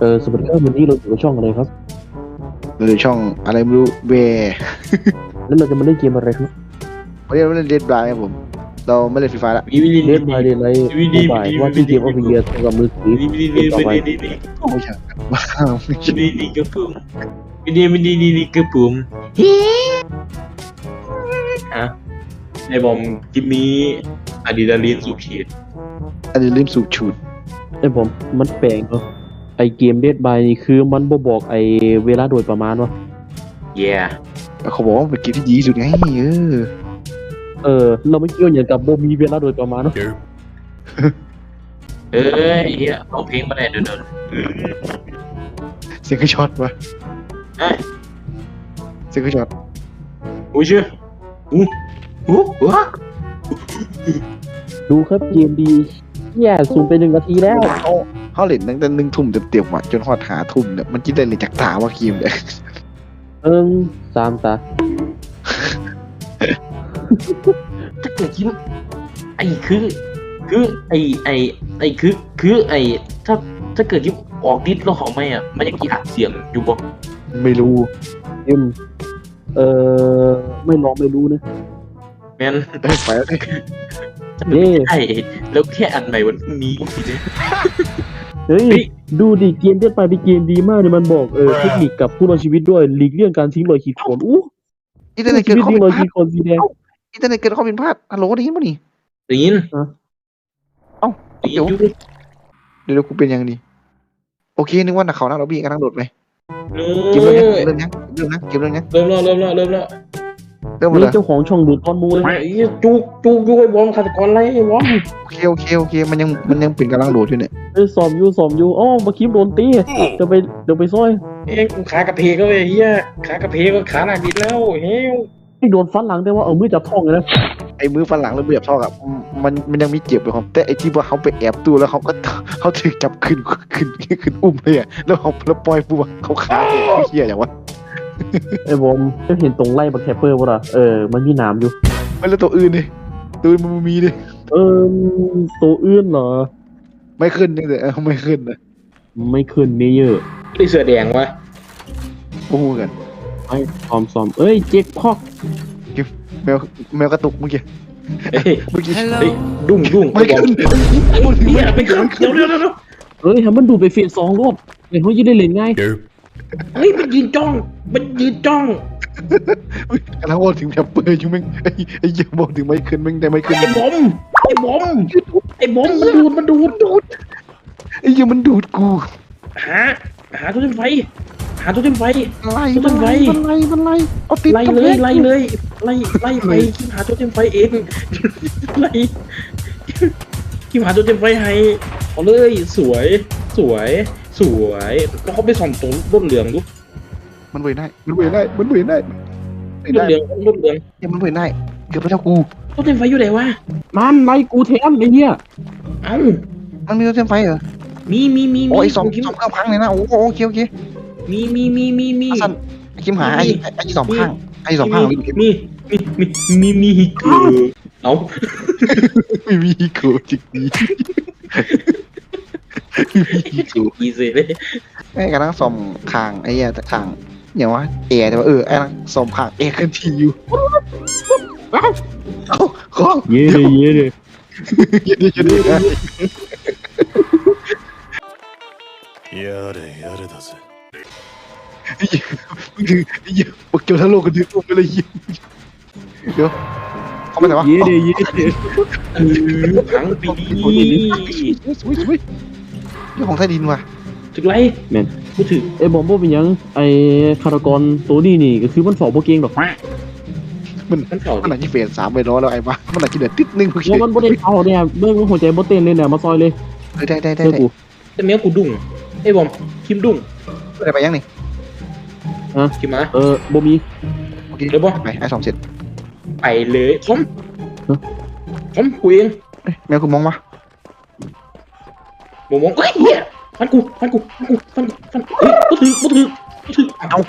เออสวัสดีครับวันนี้เราอยู่กับช่องอะไรครับหรือช่องอะไรไม่รู้เวแล้วเราจะมาเล่นเกมอะไรครับวันนี้เราไม่เล่นเดดบายครับผม เราไม่เล่นฟรีไฟละวิวิเล่นมาเดนไลท์วิดีบ่ายว่าที่เกมออฟเยียร์สำหรับมือถือวิดีวิดีวิดีวิดีโอ้ยช่างบ้าไม่ใช่วิดีกระปุ่มวิดีวิดีวิดีกระปุ่มฮะไอ้บอมกิมมี่อะดรีนาลีนสูบฉีดอันนี้ลืมสูบชูดไอ้ผมมันแปลงเนาะ ไอเกมเดดบายนี่คือมันบ่บอกไอเวลาโดยประมาณวะเย่เขาบอกว่าเป็นเกมที่ดีที่สุดไงเออเออ เราไม่เกี่ยวอย่างกับบ่มีเวลาโดยประมาณเนาะเอ้ยเฮียเอาเพลงมาได้เดินเดินเสียงก็ช็อตวะเอ้ยเสียงก็ช็อตอู้ชื่ออู้อู้ว้าดูครับเกมดีแย่สูงไปหนึ่งนาทีแล้ว เขาเขาเล่นตั้งแต่หนึ่งทุ่มเต็มๆอะจนฮอดหาทุ่มเนี่ยมันจิได้เลยจากตาว่าเกมเนี่ยเอิงสามตาถ้าเกิดคิดไอ้คือ คือไอ้ไอ้ไอ้คือ คือไอ้ถ้าถ้าเกิดคิดออกดิสแล้วเขาไม่อะมันยังกี่อัดเสียงอยู่บ่ไม่รู้เกมเออไม่ลองไม่รู้นะแม่นได้ไปแล้วเนี่ยจะเป็นไม่ได้แล้วแค่อันใหม่วันพรุ่งนี้สิเนี่ย เฮ้ยเฮ้ย ดูดิเกมเดดบายเป็นเกมดีมากเลยมันบอกเออเทคนิคกับผู้รอดชีวิตด้วยหลีกเลี่ยงการทิ้งรอยขีดข่วนอู้อินเทอร์เน็ตชีเกิดวิตข้อทิ้ผิงดรอยพลาขีดดข่วนสีแดงอินเทอร์เน็ตเกิดข้อผิดพลาดฮัลโหลได้ยินป่ะนี่ได้ยินฮะได้ยินอยู่เดี๋ยวกูเป็นยังดีโอเคนึกว่านักเขานักเราบี้กันนั่งโดดไหมเอเกมเรื่องยังเรื่องยังเรื่องนะเกมเรื่องยังเริ่มแล้วเริ่มแล้วเริ่มแล้ว เริ่มหมดนี่เลยเจ้าของช่องดูดตอนมูเลยไอ้จุกจุกอยู่ไอ้บอมฆาตกรไรไอ้บอมโอเคโอเคโอเคมันยังมันยังเป็นกำลังโดดอยู่เนี่ยเอ้ยสอมอยู่สอมอยู่อ๋อมาคิมโดนตีเดี๋ยวไปเดี๋ยวไปซอยเอ้ยขากระเพกก็ไอ้เหี้ยขากระเพกก็ขาหน้าดิดแล้วเฮ้ยไม่โดนฟันหลังแต่ว่าเอามือจับท้องเลยนะไอ้มือฟันหลังแล้วเบียบท่อกับมันมันยังมีเจ็บอยู่ครับแต่ไอ้ที่ว่าเขาไปแอบตู้แล้วเขาก็ เขาถือจับขึ้นขึ้นขึ้นอุ้มเลยอะแล้วเขาแล้วปล่อยปุ๊บอะเขาขาเลยเฮียอย่างวะ ไอ้บอมจะเห็นตรงไล่บักแคปเปอร์ป่ะล่ะเออมันมีหนามอยู่ ไม่แล้วตัวอื่นดิตัวอื่นมันมีดิเออตัวอื่นเหรอ ไม่ขึ้นนี่เลยไม่ขึ้นนะไม่ขึ้นไม่เยอะไอ้เสือแดงวะโอ้โหกันไอ้ซอมซอมเอ้ยเจ๊กพอกแมวแมวกระตุกเมื่อกี้เฮ้ยเมื่อกี้เฮ้ยดุ้งดุ้งไม่ขึ้นเหี้ยไปขึ้นเดี๋ยวเดี๋ยวเดี๋ยวเอ้ยทำมันดูดไปเฟสสองรอบเห็นเขาจะได้เล่นง่าย เฮ้ยมันยืนจ้อง มันยืนจ้องกำลังว่าถึงแบบเปิดอยู่แม่งไอ้ไอ้เหี้ยังบอกถึงไม่ขึ้นแม่งแต่ไม่ขึ้นไอ้บอมไอ้บอมไอ้บอมมันดูดมันดูดดูดไอ้เหี้ยังมันดูดกูหาหาตัวเต็มไฟ หาตัวเต็มไฟไล่มัมันนไล่ไล่มันไล่มันไล่เอาติดไล่เลยไล่เลยไล่ไล่ไปคิมหาตัวเต็มไฟเองไล่คิมหาตัวเต็มไฟให้เอาเลยสวยสวย สวยแล้วเขาไปส่องตรงต้นเหลืองดูมันเวยได้ มันเวยได้ มันเวยได้ไม่ต้ได้นเหลืองต้นเหลืองเหี้ยมันเวยได้ เกือบไปแล้วกูต้นเต็มไฟอยู่ไหนวะมันไล่กูแทนไอ้เหี้ยเอ้ามันมีตัวเต็มไฟเหรอมีมีมีโอ้ยมีสองคิมสองเครื่องพังเลยนะโอ้โหโอเคโอเคมีมีมีมีมีอาสันไอ้คิมหาไอ้ไอ้ไอ้สองข้างไอ้สองข้างมีมีมีมีมีมีฮิกเกอร์เอาไม่มีกูจริงดี ไม่มีกู อีเซ่เลย ไอ้กำลังส่อมคางไอ้เหี้ยแต่คางอย่างว่าแอร์แต่ว่าเออไอ้นั่งส่อมคางแอร์ขึ้นทีอยู่เอ้าของ เย่เลยเย่เลย เดี๋ยวเดี๋ยวเดี๋ยว やれやれだぜ มึงถือไอ้เหี้ยบอกเกี่ยวทั้งโลกกันถือตัวไปเลยเหี้ยเดี๋ยวเขาไปไหนวะ เย่เลยเย่เลย พังปีนี้ สวยสวยสวย เรื่องของใต้ดินว่ะถึงไรพูดถึงไอ้บอมบ่เป็นหยัง ไอ้คารากรตัวนี้นี่ก็คือมันสอบโปเก่งดอกมันมันเก่ามันอาจจะเฟสสามไปร้อยแล้วไอ้บ้ามันอาจจะเดือดติดนึงเมื่อกี้แล้วมันบ่ได้เอาเนี่ยเบิ่งหัวใจบ่เต้นเลยเนี่ยมาซอยเลยเออได้ได้ได้เชื่อได้กูแต่แมวกูดุ้งไอ้บอมคิมดุ้งได้ไปยังนี่คิมมา เออบ่มี โอเคเดี๋ยวบ่ไปไอ้สองเสร็จไปเลยทอมทอมกูเองเอ้ยแมวกูมองมามองมองเฮ้ยเฮียฟันกูฟันกูฟันกูฟันกูฟันเฮ้ยกูถือกูถือกูถือเอา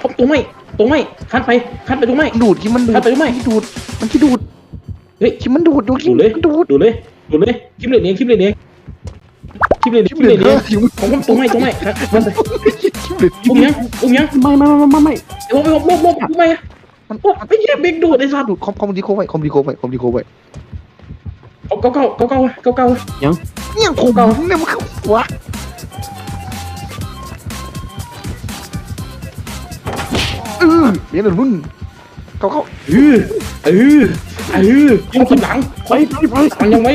ทอมตัวไม่ตัวไม่คันไปคันไปตัวไม่ดูดที่มันดูคัดนไปตัวไม่ที่ดูดมันที่ดูดเฮ้ยที่มันดูดดูดที่ดูดเลยมันดูดดูเลยดูเลยคิมเลยเนี้ยคิมเลยเนี้ยคิมคิดเลยคิคิมดเลเลยยเนเนี่อยร์คิมผมผมตรงไหนตรงไหนครับมันคิมเลยอุ้มยังอุ้มยังไม่ไม่ไม่ไม่ไม่ไอ้ผมไอ้ผมผมผมทำไมอะมันโอ้ไอ้เหี้ยเบรกโดดไอ้สัตว์ดูคอมคอมดีโคไว้คอมดีโคไว้คอมดีโคไว้ เอาเก้าเก้าเก้าเก้าเก้าเก้าเนี่ยผมเนี่ยมันคือวะเออเดี๋ยวมึงเขาเขาเออเออเออยิงกำลังไปไปไปมันยังไม่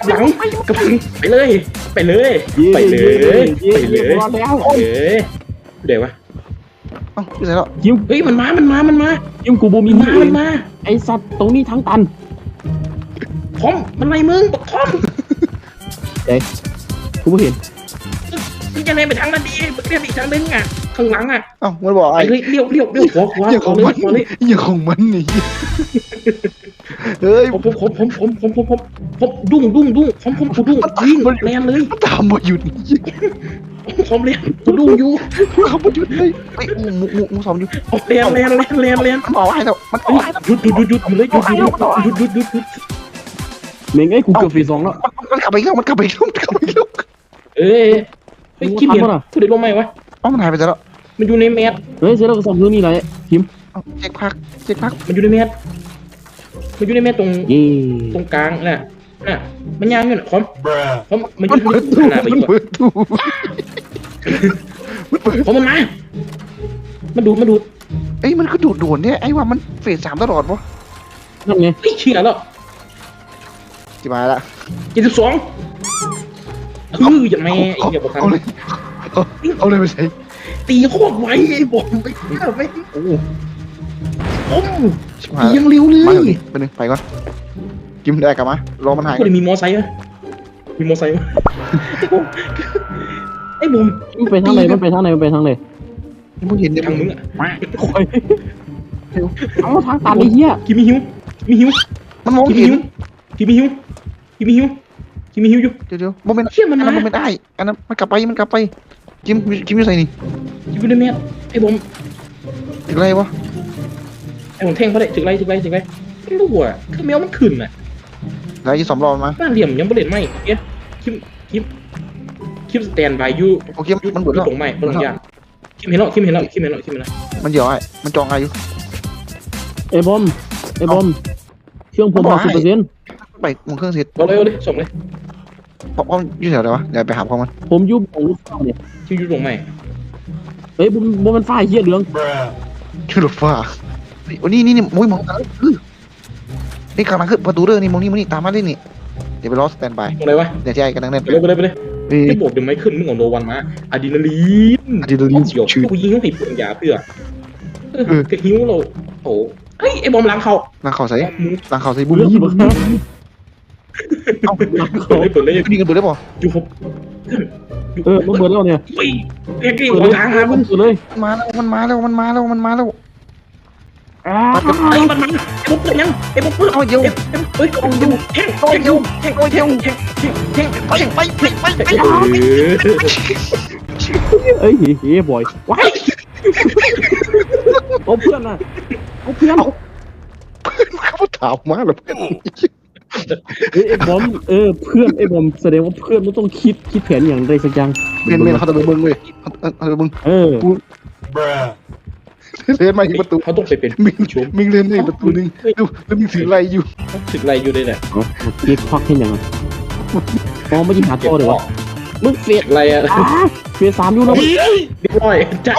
กำลังกำลังไปเลย ไปเลย ไปเลยไปเลยรอดแล้วเอ้ยเดี๋ยววะเอ้าพี่ใส่แล้วคิมเฮ้ยมันมา มันมา มันมาคิมกูบูมีมันที่มาเอมังนมา ไอสัตว์ตรงนี้ทั้งตัน ทอมมันไรมึงบอกทอมกูไม่เห็นมึงจะเล่นไปทางนั้นดีมึงเล่นอีกทางนึงอะข้างหลังอะเอ้ามันบอกไปไอ้เลยเลี้ยวเลี้ยวเลี้ยวขวาขวาอย่างขขวาองเลมัยนขวาเลยอย่างของมันนี่เฮ้ยผมผมผมผมผมผมผมผมดุ้งดุ้งดุ้งผมผมกูดุ้งวิ่งแลนเลยมันตามมาหยุดนี่ผมเลียนกูดุ้งอยู่เขามาหยุดเลยไอ้มูมูมูมูสอมอยู่ผมแลนแลนแลนแลนแลนมันบอกให้แล้วมันบอกให้แล้วหยุดหยุดหยุดหยุดมันเลยหยุดหยุดหยุดหยุดหยุดหยุดหยุด เมงไอ้กูเกือบฟรีสองแล้วมันกลับไปอีกแล้วมันกลับไปอีกแล้วมันกลับไปอีกแล้วเอ้ยเฮ้ยคิดเห็นกูได้ลงไหมวะเอ้ามันหายไปแล้วมันอยู่ในแมสเฮ้ยเสร็จแล้วก็สองเรื่องนี้ไรคิมเอ้าเช็คพักเช็คพักมันอยู่ในแมสมันอยู่ในแมสตรงเย่ตรงกลางน่ะน่ะมันยางอยู่น่ะคอม Bruh. คอมมันอมันยู่เปิดตู้ขนาดไปมันอีกเปิดตู้มันเปิดคอมมันมามันดูดมันดูดเอ้ยมันก็ดูดด่วนเนี่ยไอ้ว่ามันเฟสสามตลอดวะนั่นไงเฮ้ยเชี่ยแล้ว จิบายละเจ็ดสิบสองเอออย่าแม่ไอ้เหี้ยบอกทางเอาเลยเอาเอาเลยไปใส่ตีโคตรไวไอ้บอมไปเหี้ยไปโอ้โอ้ชิบหายตียังเร็วเลมายไปหนึ่งไปก่อนกิมได้กลับมารอมันหายกูเลยมีมอไซค์ไหมมีมอไซค์ไหมไอ้บอมมันไปทางไหนมันไปทางไหนมันไปทางไหนมึงเห็นเนี่ยทางมึงอะโอ้ยเอาทางตันไอ้เหี้ยกิมมีหิวมีหิวมันมองกิมมีเห็นหิวกิมมีหิว กิมมีหิวกิมมีหิวอยู่ เดี๋ยวเดี๋ยวโมเมนต์เชี่ยมันอันมานั้นโมเมนต์ได้อันนั้นมันกลับไปมันกลับไปกิมกิมอยู่ใส่นี่อยู่ในแมสไอ้บอมถึงไรวะไอ้ผมแทงเขาได้ถึงไรถึงไรถึงไรไม่รู้อะคือแมวมันขึ้นอะไรยี่สองรอบมาบ้านเหลี่ยมยังไม่เล่นไหมเอ๊ะคิมคิมคิมสแตนบายยูโอเคยูมันเบิดแล้วตรงไหมบนหลังยานคิมเห็นแล้วคิมเห็นแล้วคิมเห็นแล้วคิมเห็นแล้วมันเหี่ยวไอ้มันจองอายุไอ้บอมไอ้บอมเครื่องผมมันบหอกกสิบให้เปอร์เซ็นต์ ไปมึงเครื่องเสร็จเอาเลยเอาเลยส่งเลยพอพออยู่แถวไหนวะเดี๋ยวไปหาพอมันผมอยุบของลูกสาวเนี่ยคิมยูตรงไหมเฮ้ยบุมบุมมันฝ้ายเหี้ยเหลือง Bruh. ชื่อรถฟ้าเฮ้ยโอ้นี่นี่นี่มุ้ยมองกันนี่กำลังขึ้นประตูเด้อนี่มองนี่มองนี่ตามมาดินี่เดี๋ยวไปรอสแตนบายตรงไหนวะเดี๋ยวที่ไอ้กำลังเล่นไปเลยไปเลยไปเลยเฮ้ยไอ้บอกเดี๋ยวไม่ขึ้นมึงเอาโนวันมาอะดรีนาลีนอะดรีนาลีนเฉียวชื่อกูยิงเขาให้เปลืองยาเพื่อเออเออกระหิวเราโอ้เฮ้ยไอ้บอมล้างเขาล้างเข่าใส่มึงล้างเข่าใส่บุ้เรื่องยที่มัน เอ้าเปิดเลยเปิดเลยนี่กันเปิดได้ป่ะอยู่ผมเออมันเบิดแล้วเนี่ยไปเรียกเรียกเปิดเลยล้างหามันเปิดเลยมันมาแล้วมันมาแล้วมันมาแล้วมันมาแล้วอ้าไอ้มันมันไอ้บอมเปิดยังไอ้บอมเปิดเอาเดี๋ยวเอ้ยเอ้ยเอาอยู่แทงเอาเดี๋ยวแทงแทงแทงแทงไปไปไปไปไปเออเอ้ยเฮ้ยบอยว้ายเอาเพื่อนน่ะเอาเพื่อนเขาถามมาแล้วเพื่อน เอ้ยไอ้บอมเออเพื่อนไอ้บอมแสดงว่าเพื่อนมันต้องคิดคิดแผนอย่างใดสักอย่างเมียนเมียนเขาจะไปเบิ้งเลยเขาจะเบิ้งเออ Bruh. เล่นมาที่ประตูเขาต้องไปเป็นมิงผู้ชมมิงเล่นในประตูนึงดูแล้วมีถืออะไรอยู่สึกไรอยู่เลยแหละเอาคิดควักให้ยังไงมองไม่ยิงหาตัวเลยวะมึงเฟียสึกไรอะอ้าเฟียสามอยู่แล้วเรียบร้อยใจ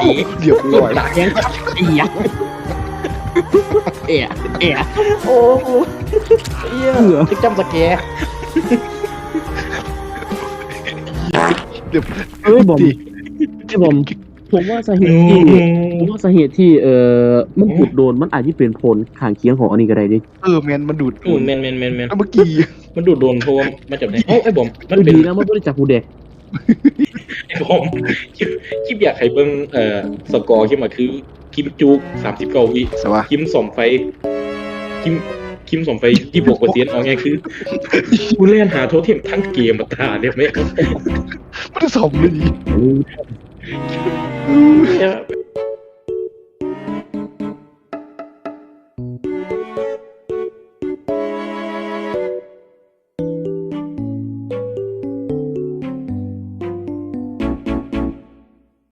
เดี๋ยวลอยตาแกงเอีย เอะเอะโอ้โหเหี้ยเหลือจะจำสแกร์เดี๋ยวเอ้ยบอมไอ้บอมผมว่าสาเหตุที่ผมว่าสาเหตุที่เอ่อมันจุดโดนมันอาจจะเป็นผลข้างเคียงของอันนี้ก็ได้ดิเออแมนมันดูดโอ้แมนแมนแมนแมนเมื่อกี้มันดูดโดนเพราะว่ามันจับได้เอ้าไอ้บอมมันก็เป็นดีนะมันไม่ได้จับผู้เด็กไอ้บอมคลิปคลิปอยากให้เบิ่งเอ่อสกอร์ขึ้นมาคือ คิมจุกสามสิบเก้าวิสวะคิมสอมไฟ คิมคิมสอมไฟยี่สิบหกเปอร์เซ็นต์เอาไงคือกูเล่นหาโทเทมทั้งเกมมาตาเนี่ยไม่มันสมเลยเนี่ย